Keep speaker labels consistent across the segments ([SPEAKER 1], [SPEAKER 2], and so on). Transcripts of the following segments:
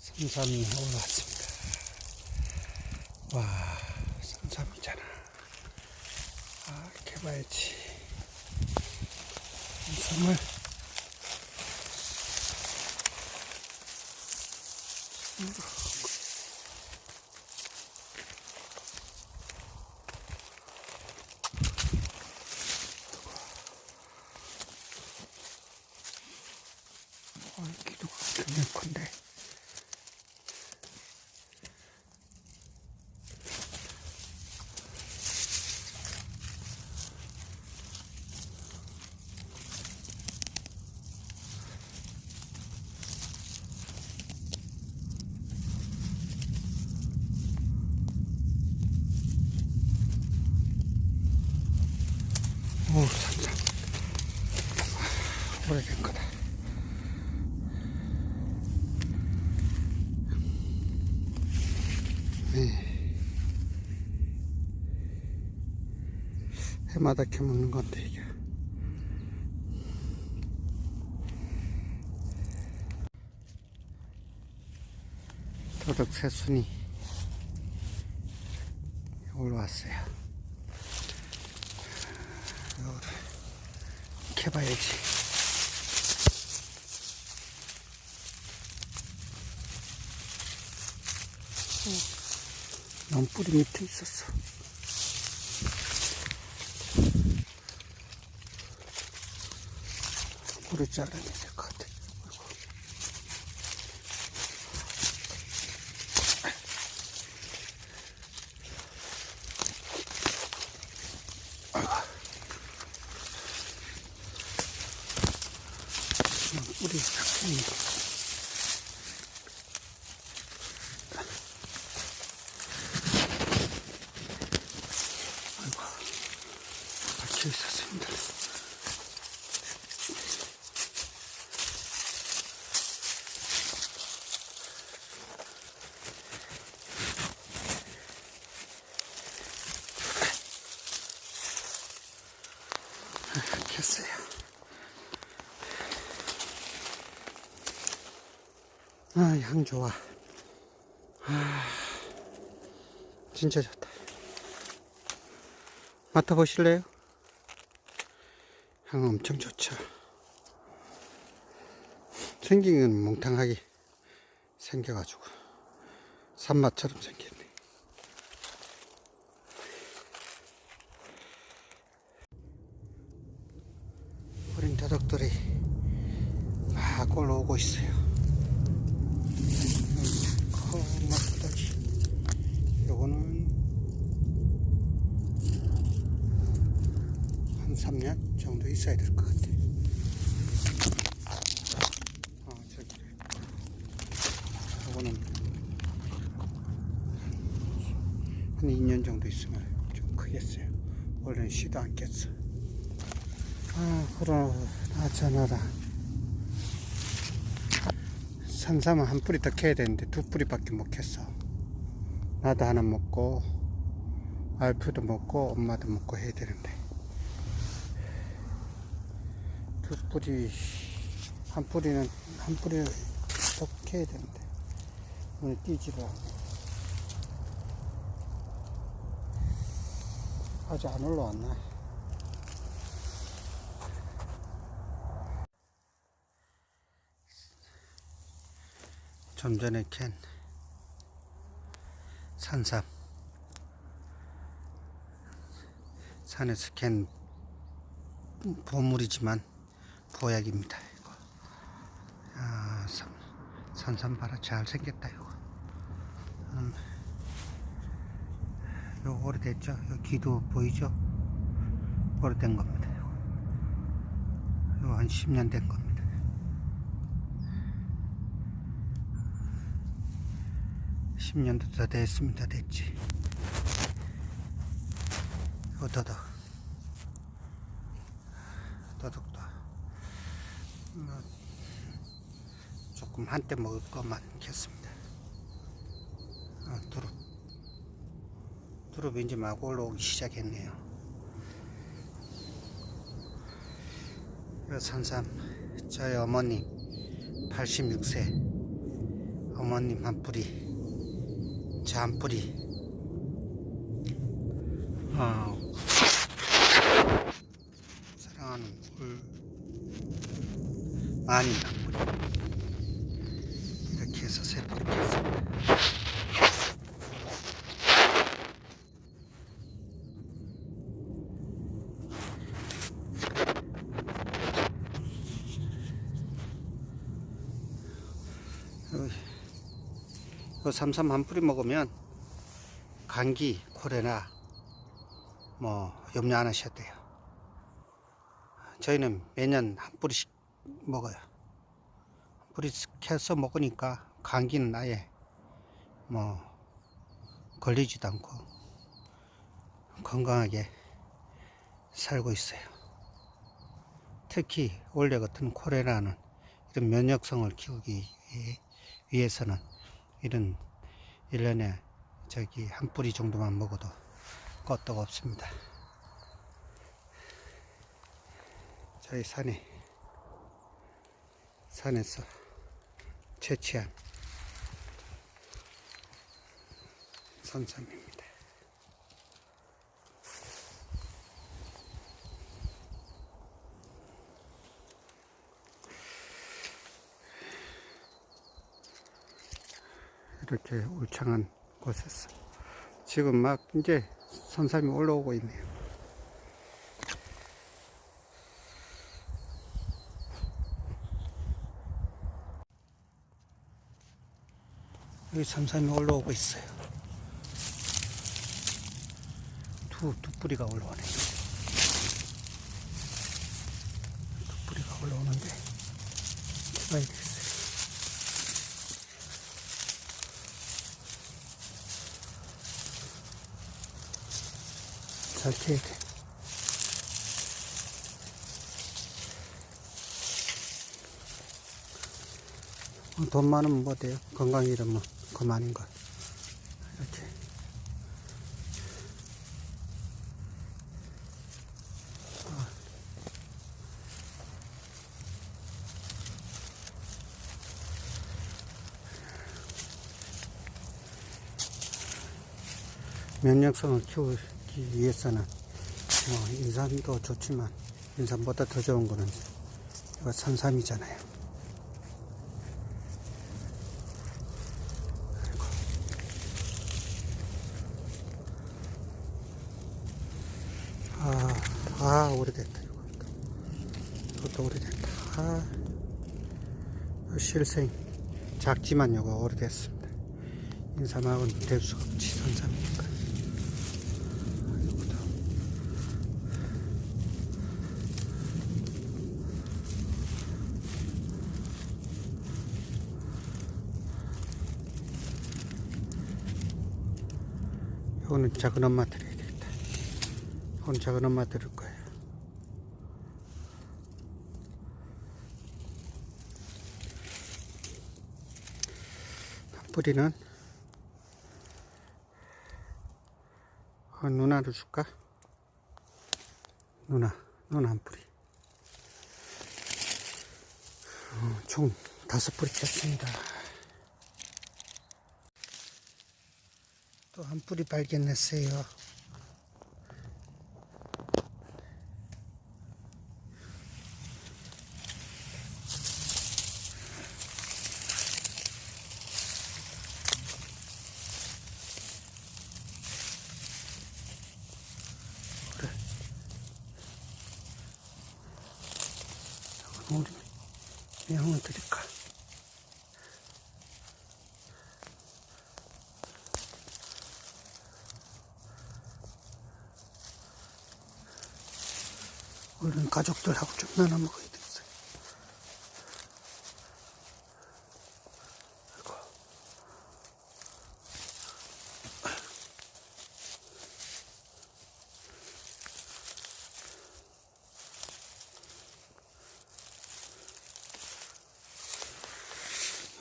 [SPEAKER 1] 산삼이 올라왔습니다. 와, 산삼이잖아. 아, 이렇게 봐야지. 산삼을 어, 기도가 굉장히 큰데. 오, 산삼. 아, 오래된 거다. 네. 해마다 캐먹는 건데, 이게. 도덕 새순이 올라왔어요. 이거를 캐봐야지. 넌 뿌리 밑에 있었어. 뿌리 잘라내야 될것 같아. 아이고. 아이고. 넌 뿌리 잡히는 거. 아이고. 박혀 있었습니다. 아, 향 좋아. 아, 진짜 좋다. 맡아보실래요? 향 엄청 좋죠. 생긴 건 몽탕하게 생겨가지고 산맛처럼 생겼네. 어린 도덕들이 막 올라오고 있어요. 커막다지 요거는 한 3년 정도 있어야 될 것 같아. 아, 저기. 요거는 한 2년 정도 있으면 좀 크겠어요. 원래는 씨도 않겠어. 아, 그러, 나잖아라. 산삼은 한 뿌리 더 캐야 되는데 두 뿌리밖에 못 캤어. 나도 하나 먹고, 알프도 먹고, 엄마도 먹고 해야 되는데. 두 뿌리, 한 뿌리는, 한 뿌리 더 캐야 되는데. 오늘 뛰지를 않네. 아직 안 올라왔나? 좀 전에 캔 산삼 산에서 캔 보물이지만 보약입니다 이거 아, 산, 산삼 봐라 잘 생겼다 이거 음, 요 오래됐죠 요 기도 보이죠 오래된 겁니다 요한 10년 된 겁니다 10년도 더 됐습니다. 됐지. 요 더덕. 더덕도. 뭐, 조금 한때 먹을 것만 켰습니다. 아, 두릅. 두릅 이제 막 올라오기 시작했네요. 요 산삼. 저희 어머님 86세. 어머님 한 뿌리 저한 뿌리 아, 사랑하는 울 한 뿌리 이렇게 해서 세 뿌리 폈습니다 그 삼삼 한 뿌리 먹으면 감기, 콜레라 뭐 염려 안 하셔도 돼요. 저희는 매년 한 뿌리씩 먹어요. 해서 먹으니까 감기는 아예 뭐 걸리지도 않고 건강하게 살고 있어요. 특히 원래 같은 콜레라는 이런 면역성을 키우기 위- 위해서는 이런 1년에 저기 한 뿌리 정도만 먹어도 껐다가 없습니다. 저희 산에 산에서 채취한 산삼입니다. 이렇게 울창한 곳에서 지금 막 이제 산삼이 올라오고 있네요. 여기 산삼이 올라오고 있어요. 두, 두 뿌리가 올라오네요. 두 뿌리가 올라오는데 키가 되겠어요. 잘 캐야 돼. 어, 돈 많으면 뭐 돼요? 건강 잃으면 그만인 걸. 이렇게. 아. 면역성을 키우기 위해서는 뭐 인삼도 좋지만 인삼보다 더 좋은 거는 이거 산삼이잖아요. 아, 아, 오래됐다, 이거. 이것도 오래됐다. 실생. 작지만 이거 오래됐습니다. 인삼하고는 될 수가 없지, 산삼이니까. 이거도. 이거는 작은 엄마 드려야 되겠다. 이건 작은 엄마 들을 거예요. 한 뿌리는 어, 누나를 줄까? 누나, 누나 한 뿌리. 어, 총 다섯 뿌리 켰습니다. 또 한 뿌리 발견했어요. 우리 명을 드릴까? 우리는 가족들하고 좀 나눠 먹어야 되겠어요. 아이고.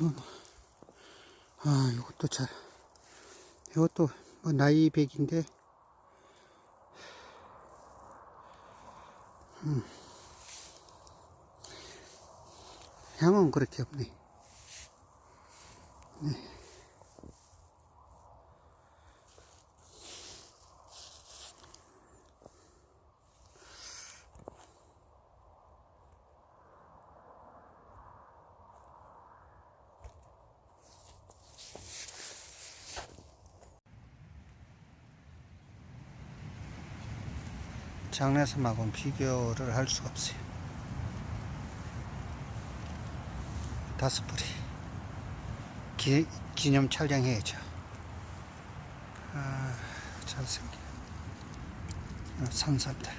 [SPEAKER 1] 아, 이것도 잘, 이것도 뭐 나이 백인데, 음. 향은 그렇게 없네. 장례섬하고는 비교를 할 수가 없어요. 다섯 뿌리. 기, 기념 촬영해야죠. 아, 잘생겨. 아, 산산다.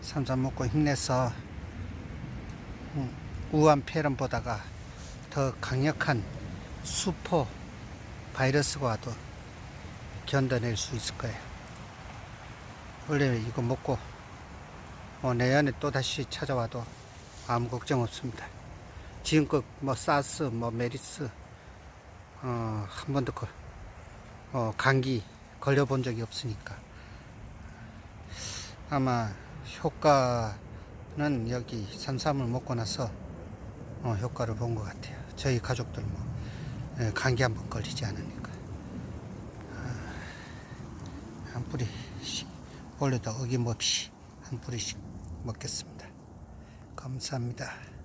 [SPEAKER 1] 산삼 먹고 힘내서 음, 우한 폐렴보다가 더 강력한 수포 바이러스가 와도 견뎌낼 수 있을 거예요. 원래 이거 먹고 어, 내년에 또 다시 찾아와도 아무 걱정 없습니다. 지금껏 뭐 사스, 뭐 메리스 어, 한 번도 거, 어, 감기 걸려본 적이 없으니까 아마 효과는 여기 산삼을 먹고 나서 어, 효과를 본 것 같아요. 저희 가족들 뭐 예, 감기 한 번 걸리지 않으니까. 한 뿌리씩 원래도 어김없이 한 뿌리씩 먹겠습니다. 감사합니다.